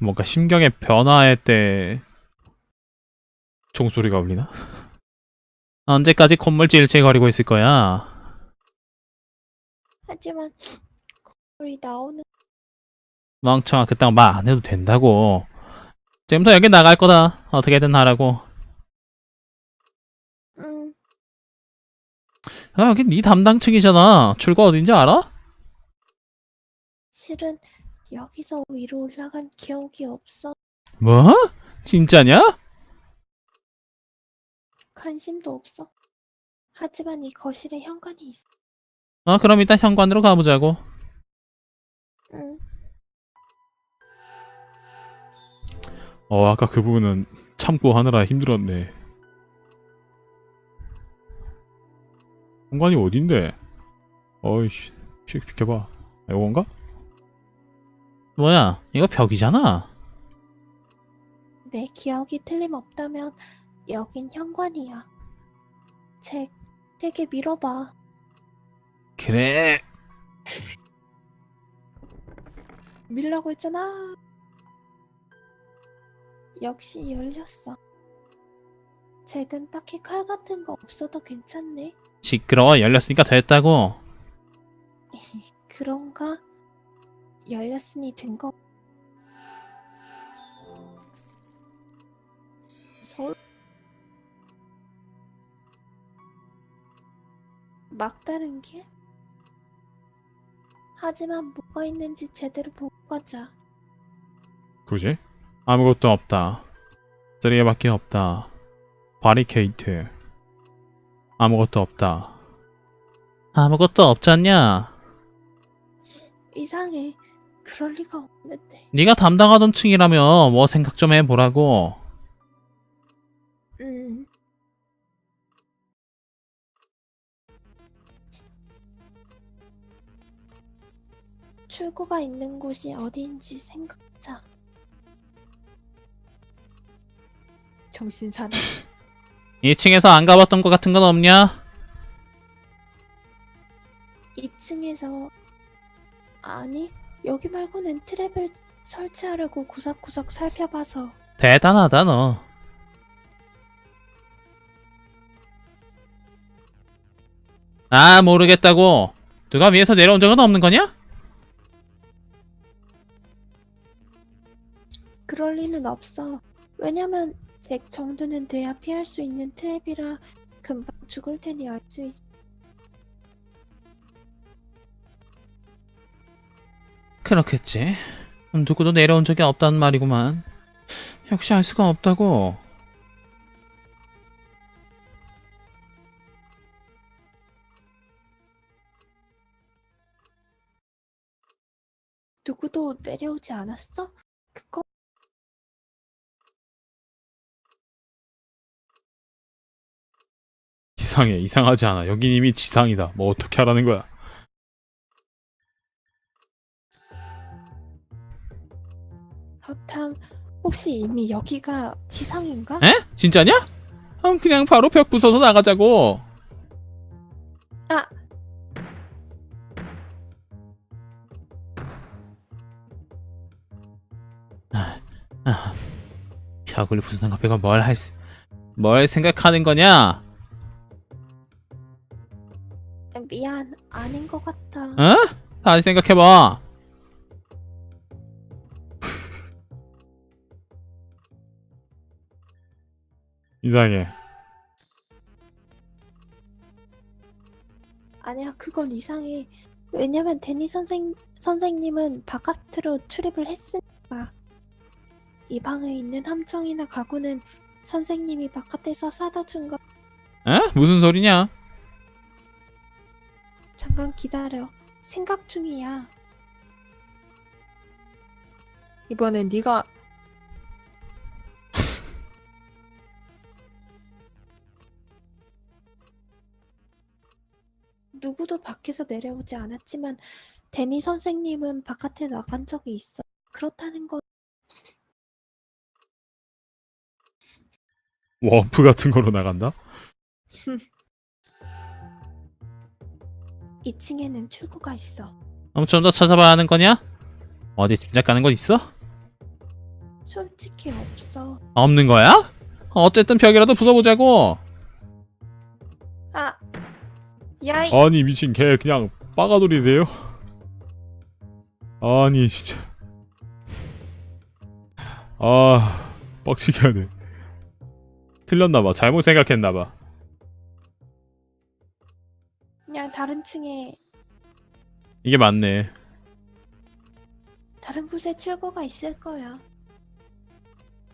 뭔가 심경의 변화에 때 종소리가 울리나? 언제까지 콧물 찔찔거리고 있을 거야? 하지만 거울이 나오는 멍청아 그딴 거말안 해도 된다고 지금부터 여기 나갈 거다 어떻게든 하라고 음아 여기 네 담당 측이잖아 출구 어딘지 알아? 실은 여기서 위로 올라간 기억이 없어 뭐? 진짜냐? 관심도 없어 하지만 이 거실에 현관이 있어 어 그럼 일단 현관으로 가보자고 응 어 아까 그 부분은 참고 하느라 힘들었네 현관이 어딘데? 어이씨 비- 비켜봐 이건가? 뭐야? 이거 벽이잖아. 내 기억이 틀림없다면 여긴 현관이야. 책 되게 밀어봐. 그래. 밀라고 했잖아. 역시 열렸어. 잭은 딱히 칼 같은 거 없어도 괜찮네. 시끄러워. 열렸으니까 됐다고. 그런가? 열렸으니 된 거. 서울 막다른 길? 하지만 뭐가 있는지 제대로 보고 가자. 그지? 아무것도 없다 쓰레기밖에 없다 바리케이트 아무것도 없다 아무것도 없잖냐 이상해. 그럴 리가 없는데. 네가 담당하던 층이라며 뭐 생각 좀 해보라고 음. 출구가 있는 곳이 어디인지 생각자. 정신 사나. 2층에서 안 가봤던 것 같은 건 없냐? 2층에서 아니 여기 말고는 트랩을 설치하려고 구석구석 살펴봐서 대단하다 너 아, 모르겠다고. 누가 위에서 내려온 적은 없는 거냐? 그럴 리는 없어. 왜냐면 잭 정도는 돼야 피할 수 있는 트랩이라 금방 죽을 테니 알 수 있어. 그렇겠지. 누구도 내려온 적이 없단 말이구만. 역시 알 수가 없다고. 누구도 내려오지 않았어? 그거 이상해, 이상하지 않아. 여긴 이미 지상이다. 뭐 어떻게 하라는 거야? 그렇담 혹시 이미 여기가 지상인가? 에? 진짜냐? 그럼 그냥 바로 벽 부숴서 나가자고. 아 아, 벽을 부수는 것 빼고 뭘 할, 수- 뭘 생각하는 거냐? 미안 아닌 것 같아. 어? 다시 생각해봐. 이상해. 아니야 그건 이상해. 왜냐면 데니 선생 선생님은 바깥으로 출입을 했으니까. 이 방에 있는 함정이나 가구는 선생님이 바깥에서 사다 준 거. 에? 무슨 소리냐? 잠깐 기다려. 생각 중이야. 이번엔 네가 누구도 밖에서 내려오지 않았지만 데니 선생님은 바깥에 나간 적이 있어. 그렇다는 건 워프 같은 거로 나간다? 2층에는 출구가 있어. 그럼 좀더 찾아봐야 하는 거냐? 어디 짐작 가는 곳 있어? 솔직히 없어. 없는 거야? 어쨌든 벽이라도 부숴보자고. 아, 야이. 아니 미친 개 그냥 빠가돌이세요? 아니 진짜 아 빡치게 하네 틀렸나봐 잘못 생각했나봐 그냥 다른 층에 이게 맞네 다른 곳에 출구가 있을 거야.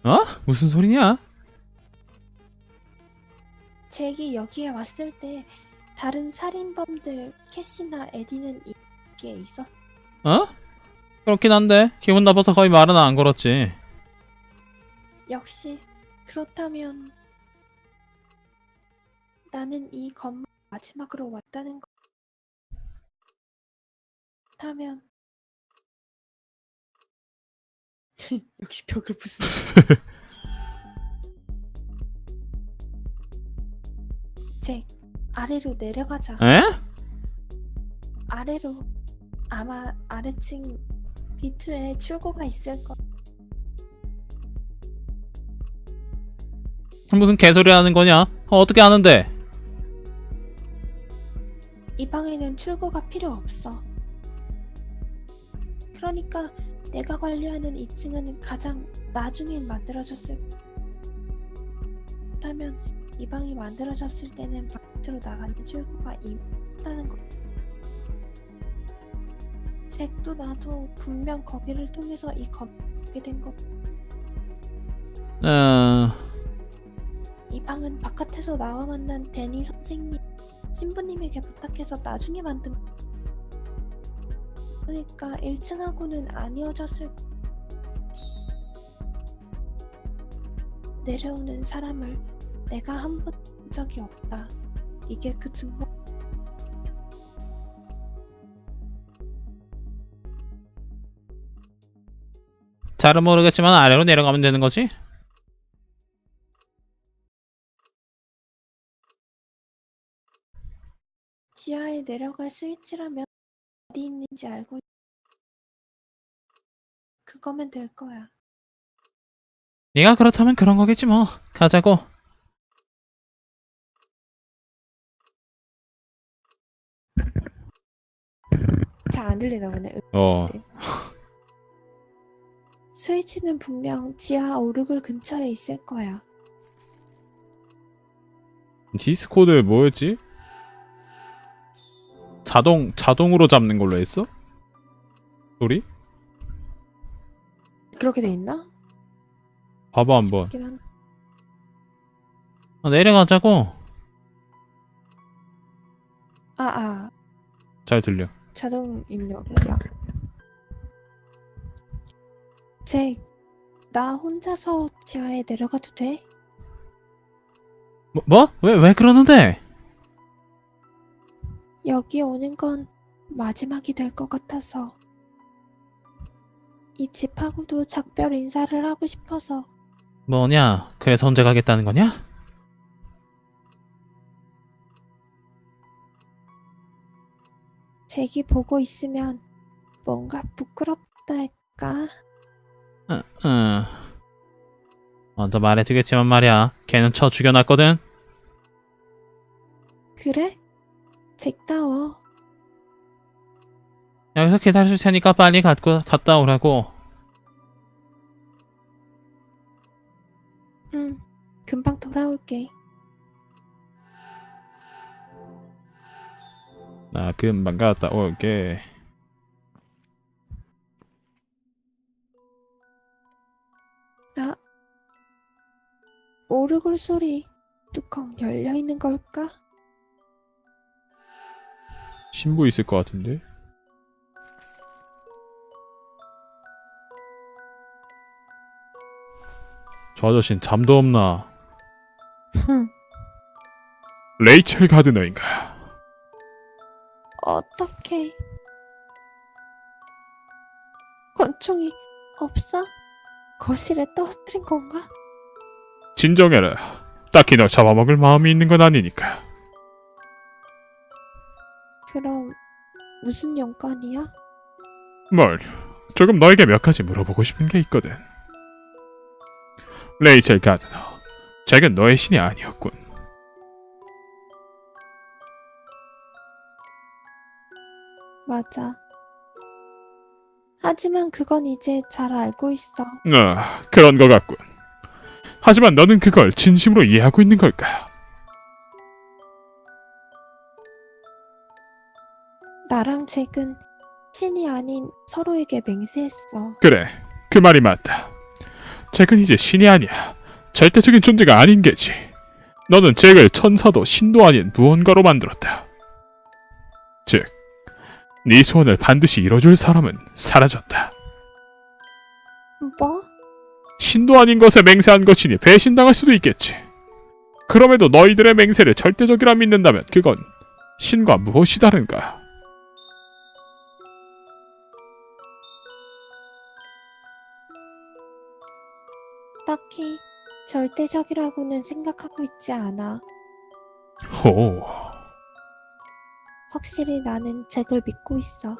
어? 무슨 소리냐? 잭이 여기에 왔을 때 다른 살인범들 캐시나 에디는 이게 있었. 어? 그렇긴 한데 기분 나빠서 거의 말은 안 걸었지 역시 그렇다면 나는 이 건물 마지막으로 왔다는 거. 그렇다면 역시 벽을 부수는. 잭 아래로 내려가자. 에? 아래로 아마 아래층 B2에 출구가 있을 거. 무슨 개소리 하는 거냐? 어, 어떻게 아는데? 이 방에는 출구가 필요 없어. 그러니까 내가 관리하는 2층은 가장 나중에 만들어졌을 그렇다면 이 방이 만들어졌을 때는 바깥으로 나가는 출구가 있다는 거. 잭도 나도 분명 거기를 통해서 이 건물에 된 거. 어... 이 방은 바깥에서 나와 만난 데니 선생님, 신부님에게 부탁해서 나중에 만든. 그러니까 1층하고는 안 이어졌을. 내려오는 사람을 내가 한번본 적이 없다. 이게 그 증거. 잘은 모르겠지만 아래로 내려가면 되는 거지? 지하에 내려갈 스위치라면 어디 있는지 알고. 있... 그거면 될 거야. 네가 그렇다면 그런 거겠지 뭐 가자고 잘 안 들리나 보네. 어 스위치는 분명 지하 오르골 근처에 있을 거야. 디스코드 뭐였지? 자동 자동으로 잡는 걸로 했어? 소리? 그렇게 돼 있나? 봐봐 한번 싶긴 한- 아, 내려가자고 아, 아. 잘 들려 자동 입력이야. 잭, 나 혼자서 지하에 내려가도 돼? 뭐? 뭐? 왜, 왜 그러는데? 여기 오는 건 마지막이 될 것 같아서. 이 집하고도 작별 인사를 하고 싶어서. 뭐냐 그래서 혼자 가겠다는 거냐? 잭이 보고 있으면 뭔가 부끄럽달까? 응, 응. 먼저 말해주겠지만 말이야 걔는 쳐 죽여놨거든 그래? 잭다워. 여기서 기다려줄 테니까 빨리 갖고, 갔다 오라고 응, 금방 돌아올게. 나 금방 갔다. 올게 나 오르골 소리 뚜껑 열려 있는 걸까? 신부 있을 것 같은데? 저 아저씨는 잠도 없나? 흥. 레이첼 가드너인가 어떻게? 권총이 없어? 거실에 떨어뜨린 건가? 진정해라 딱히 널 잡아먹을 마음이 있는 건 아니니까 그럼 무슨 연관이야? 뭘 조금 너에게 몇 가지 물어보고 싶은 게 있거든 레이첼 가드너, 잭은 너의 신이 아니었군. 맞아. 하지만 그건 이제 잘 알고 있어. 아, 그런 것 같군. 하지만 너는 그걸 진심으로 이해하고 있는 걸까? 나랑 잭은 신이 아닌 서로에게 맹세했어. 그래, 그 말이 맞다. 잭은 이제 신이 아니야. 절대적인 존재가 아닌 게지. 너는 잭을 천사도 신도 아닌 무언가로 만들었다. 즉, 네 소원을 반드시 이뤄줄 사람은 사라졌다. 뭐? 신도 아닌 것에 맹세한 것이니 배신당할 수도 있겠지. 그럼에도 너희들의 맹세를 절대적이라 믿는다면 그건 신과 무엇이 다른가? 딱히 절대적이라고는 생각하고 있지 않아. 호, 확실히 나는 잭을 믿고 있어.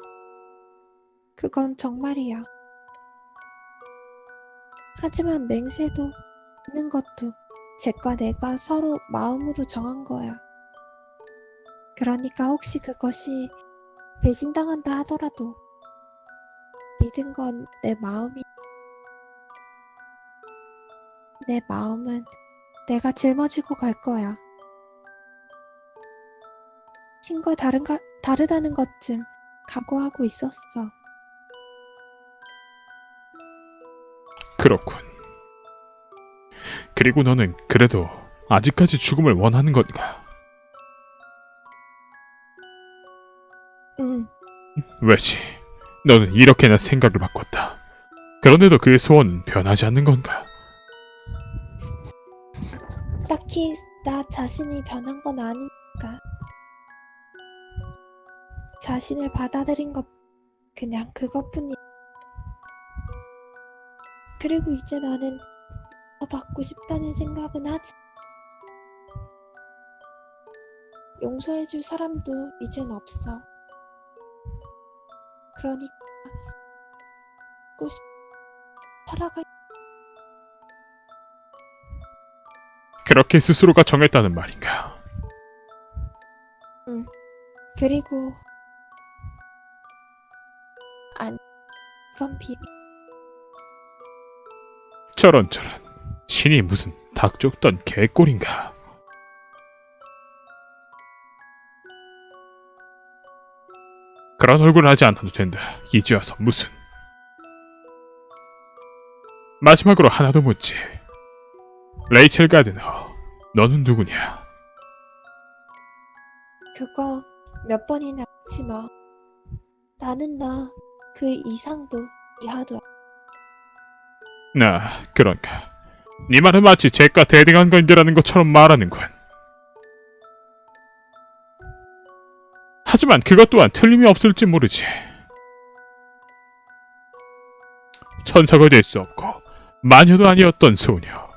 그건 정말이야. 하지만 맹세도 있는 것도 잭과 내가 서로 마음으로 정한 거야. 그러니까 혹시 그것이 배신당한다 하더라도 믿은 건 내 마음이 내 마음은 내가 짊어지고 갈 거야. 신과 다른가, 다르다는 것쯤 각오하고 있었어. 그렇군. 그리고 너는 그래도 아직까지 죽음을 원하는 건가? 응, 왜지? 너는 이렇게나 생각을 바꿨다. 그런데도 그의 소원은 변하지 않는 건가? 딱히 나 자신이 변한 건 아니니까. 자신을 받아들인 것, 그냥 그것뿐이야. 그리고 이제 나는 더 받고 싶다는 생각은 하지. 용서해줄 사람도 이젠 없어. 그러니까, 받고 싶, 살아가, 그렇게 스스로가 정했다는 말인가? 그리고, 안, 이건 비밀. 저런 저런 신이 무슨 닭 쫓던 개꼴인가? 그런 얼굴 하지 않아도 된다. 이제 와서 무슨? 마지막으로 하나 더 묻지. 레이첼 가드너, 너는 누구냐? 그거 몇 번이나 했지 마. 나는 나 그 이상도 이하도 나 그런가? 네 말은 마치 잭과 대등한 관계라는 것처럼 말하는군. 하지만 그것 또한 틀림이 없을지 모르지. 천사가 될 수 없고 마녀도 아니었던 소녀.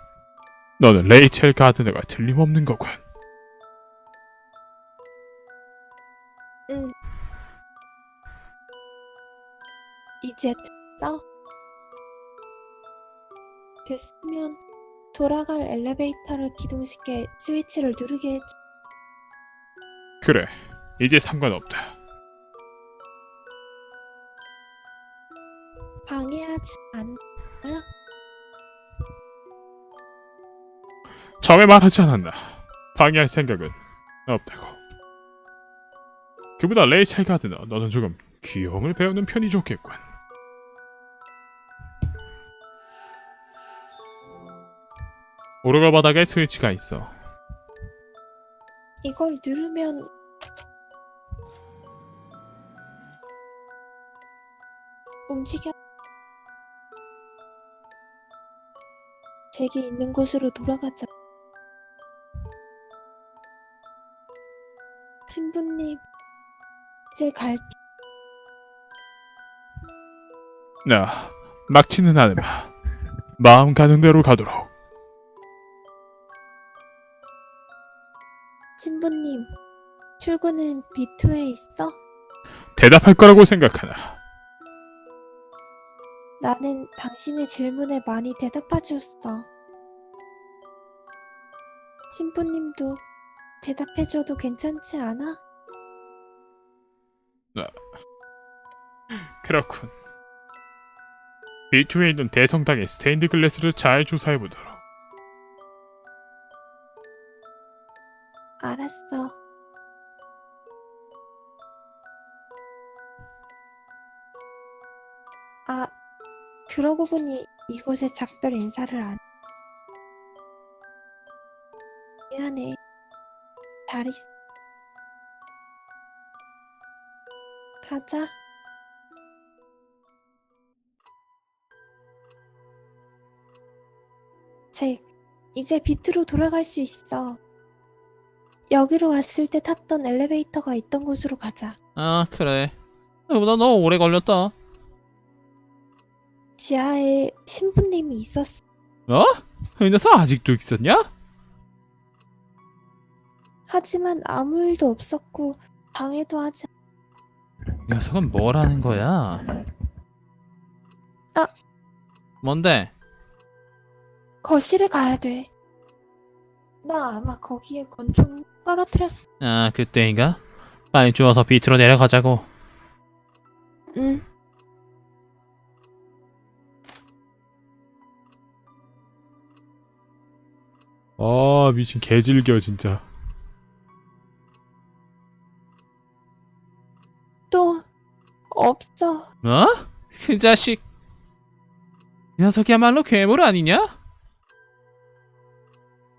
너는 레이첼 가드너가 틀림없는 거군. 응. 이제 됐어? 됐으면 돌아갈 엘리베이터를 기동시켜 스위치를 누르게 해줘. 그래, 이제 상관없다. 방해하지 않. 처음에 말하지 않았나? 방해할 생각은 없다고. 그보다 레이첼 가드너, 너는 조금 귀여움을 배우는 편이 좋겠군. 오르가 바닥에 스위치가 있어. 이걸 누르면 움직여. 잭이 있는 곳으로 돌아가자. 신부님, 이제 갈게. 나 막치는 않으마. 마음 가는 대로 가도록. 신부님, 출근은 B2에 있어? 대답할 거라고 생각하나? 나는 당신의 질문에 많이 대답해 주었어. 신부님도 대답해줘도 괜찮지 않아? 그렇군. B2에 있는 대성당의 스테인드 글래스를 잘 조사해보도록. 알았어. 아, 그러고 보니 이곳에 작별 인사를 안. 미안해. 잘 있어. 가자. 잭, 이제 비트로 돌아갈 수 있어. 여기로 왔을 때 탔던 엘리베이터가 있던 곳으로 가자. 아 그래 나보다 너무 오래 걸렸다 지하에 신부님이 있었어. 어? 이 녀석 아직도 있었냐? 하지만 아무 일도 없었고 방해도 하지. 이 녀석은 뭘 하는 거야? 아. 뭔데? 거실에 가야 돼. 나 아마 거기에 권총 떨어뜨렸어. 아 그때인가? 빨리 주워서 비트로 내려가자고 응. 아 미친 개질겨 진짜. 또 없어. 어? 그 자식 이 녀석이야말로 괴물 아니냐?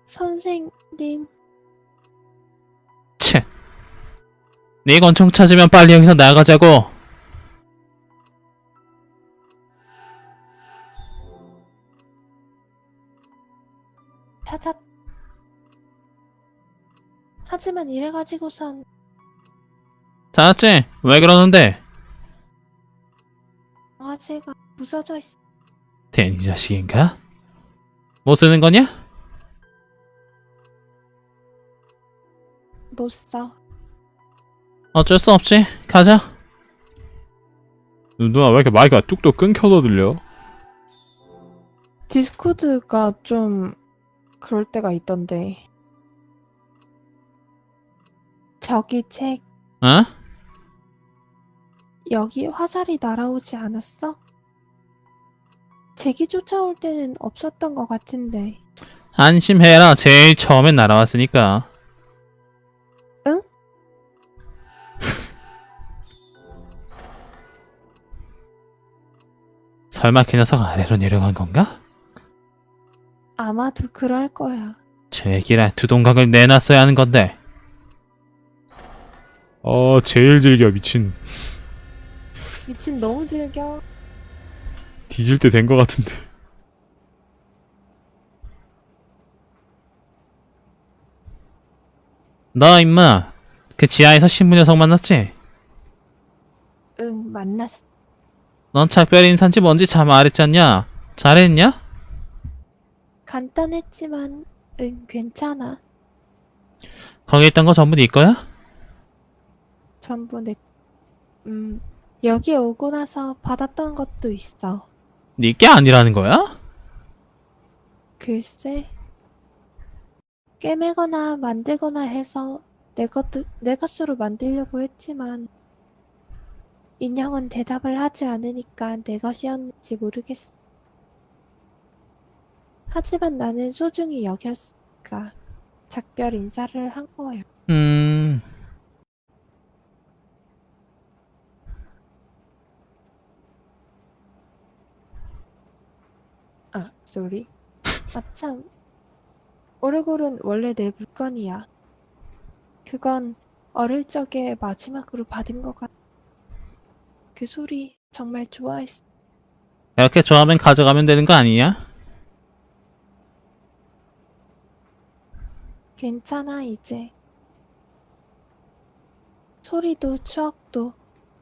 선생님. 네 권총 찾으면 빨리 여기서 나가자고. 찾았. 하지만 이래가지고선 찾았지? 왜 그러는데? 강아지가 부서져 있어. 대니 자식인가? 못 쓰는 거냐? 못 써. 어쩔 수 없지. 가자. 누나 왜 이렇게 마이크가 뚝뚝 끊겨서 들려? 디스코드가 좀 그럴 때가 있던데. 저기 책 어? 여기 화살이 날아오지 않았어? 잭이 쫓아올 때는 없었던 것 같은데. 안심해라. 제일 처음엔 날아왔으니까. 설마 그 녀석 아래로 내려간 건가? 아마도 그럴 거야. 제기라 두 동각을 내놨어야 하는 건데. 어 제일 질겨 미친. 미친 너무 즐겨. 뒤질 때된거 같은데. 너 임마 그 지하에서 신부 녀석 만났지? 응, 만났어. 넌 작별 인사인지 뭔지 잘 말했잖냐? 잘했냐? 간단했지만, 응, 괜찮아. 거기 있던 거 전부 네 거야? 전부 내, 음, 여기에 오고 나서 받았던 것도 있어. 네 게 아니라는 거야? 글쎄. 깨매거나 만들거나 해서 내 것도, 내 것으로 만들려고 했지만, 인형은 대답을 하지 않으니까 내 것이었는지 모르겠어. 하지만 나는 소중히 여겼으니까 작별 인사를 한 거야. 음... 아, 쏘리. 아참. 오르골은 원래 내 물건이야. 그건 어릴 적에 마지막으로 받은 것 같아. 그 소리 정말 좋아했어. 이렇게 좋아하면 가져가면 되는 거 아니냐? 괜찮아, 이제. 소리도 추억도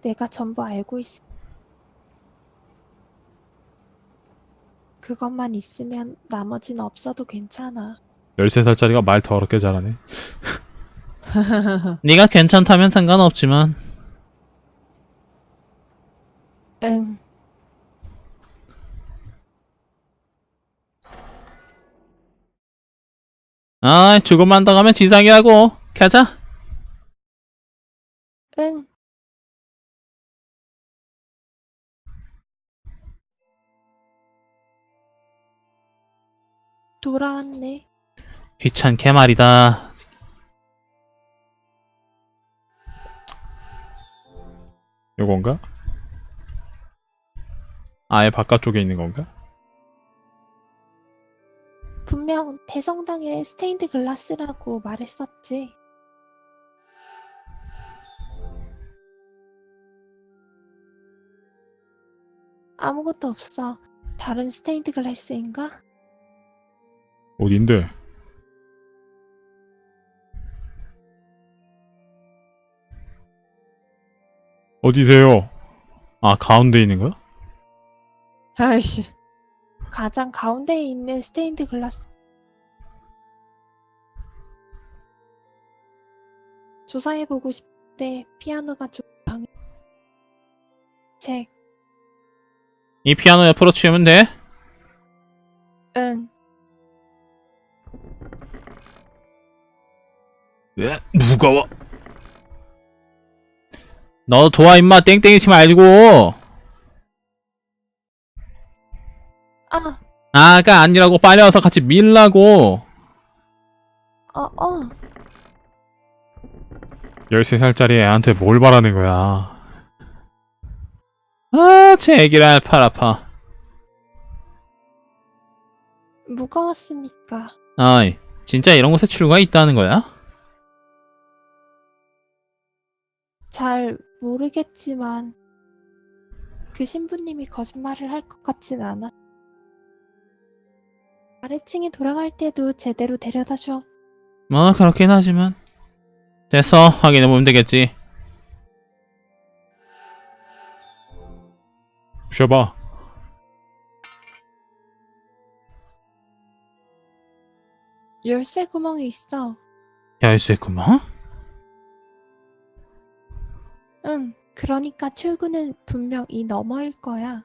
내가 전부 알고 있어. 그것만 있으면 나머진 없어도 괜찮아. 13살짜리가 말 더럽게 잘하네. 네가 괜찮다면 상관없지만 응. 어? 아, 조금만 더 가면 지상이라고. 가자. 응. 돌아왔네. 귀찮게 말이다. 요건가? 아예 바깥쪽에 있는 건가? 분명 대성당의 스테인드 글라스라고 말했었지. 아무것도 없어. 다른 스테인드 글라스인가? 어딘데? 어디세요? 아 가운데 있는 거야? 아이씨. 가장 가운데에 있는 스테인드 글라스. 조사해보고 싶대. 피아노가 좀 방해. 책. 이 피아노 옆으로 치우면 돼. 응. 왜? 무거워. 너 도와 임마 땡땡이 치지 말고. 아, 아가 아니라고 빨리 와서 같이 밀라고. 어, 어. 13살짜리 애한테 뭘 바라는 거야? 아, 제 애기라 팔 아파. 무거웠으니까. 아이, 진짜 이런 곳에 출구가 있다는 거야? 잘 모르겠지만 그 신부님이 거짓말을 할 것 같진 않아. 아래층에 돌아갈 때도 제대로 데려다 줘. 뭐 그렇긴 하지만 됐어 확인해보면 되겠지 쉬어봐. 열쇠 구멍이 있어. 열쇠 구멍? 응. 그러니까 출구는 분명 이 너머일 거야.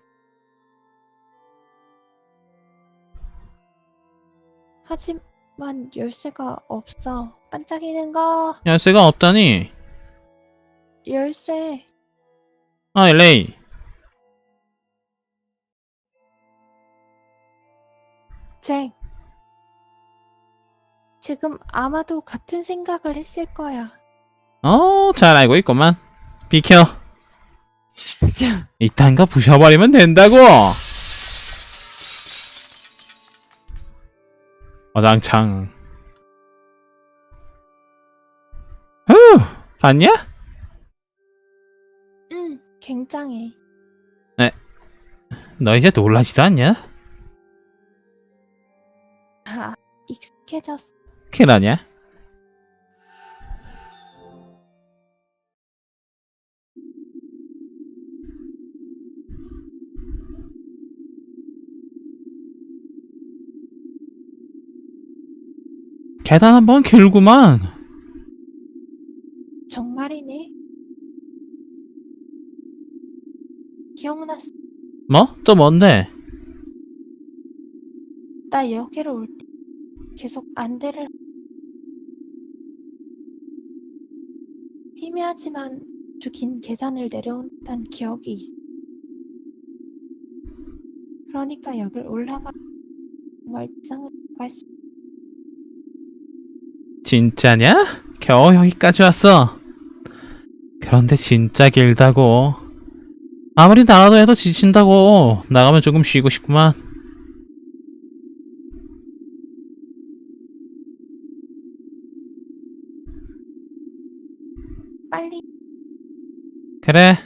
하지만 열쇠가 없어. 반짝이는 거. 열쇠가 없다니 열쇠. 아 레이 잭. 지금 아마도 같은 생각을 했을 거야. 어 잘 알고 있구만 비켜 자, 이딴 거 부셔버리면 된다고 어장창 후 봤냐? 응, 굉장해. 너 이제 놀라지도 않냐? 아, 익숙해졌어. 그러냐? 계단 한 번 길구만. 정말이네. 기억났어. 뭐? 또 뭔데? 나 여기로 올 때 계속 안대를 희미하지만 아주 긴 계단을 내려온다는 기억이 있어. 그러니까 여길 올라가 정말 이상을 갈수 진짜냐? 겨우 여기까지 왔어. 그런데 진짜 길다고. 아무리 나가도 해도 지친다고. 나가면 조금 쉬고 싶구만. 빨리 그래,